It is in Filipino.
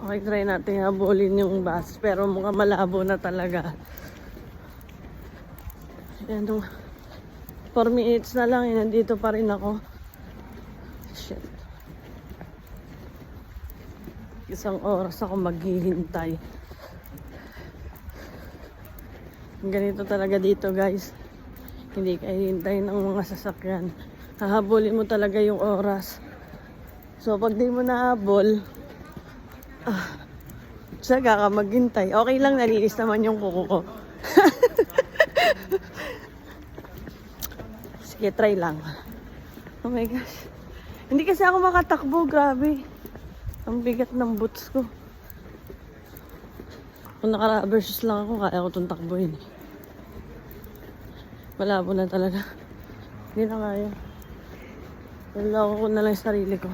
Okay, try natin habulin yung bus. Pero mukhang malabo na talaga. Yan, nung 4 minutes na lang, eh, nandito pa rin ako. Shit. Isang oras ako maghihintay. Ganito talaga dito guys. Hindi ka hintay ng mga sasakyan. Hahabulin mo talaga yung oras. So pag di mo nahabol, ah, saga ka maghintay. Okay lang, nalinis naman yung kuko ko. Sige, try lang. Oh my gosh. Hindi kasi ako makatakbo, grabe. Ang bigat ng boots ko. Kung naka-rubber shoes lang ako, kaya ko itong takbuhin. Malabo na talaga. Hindi na kaya. Nalako ko na lang sarili ko.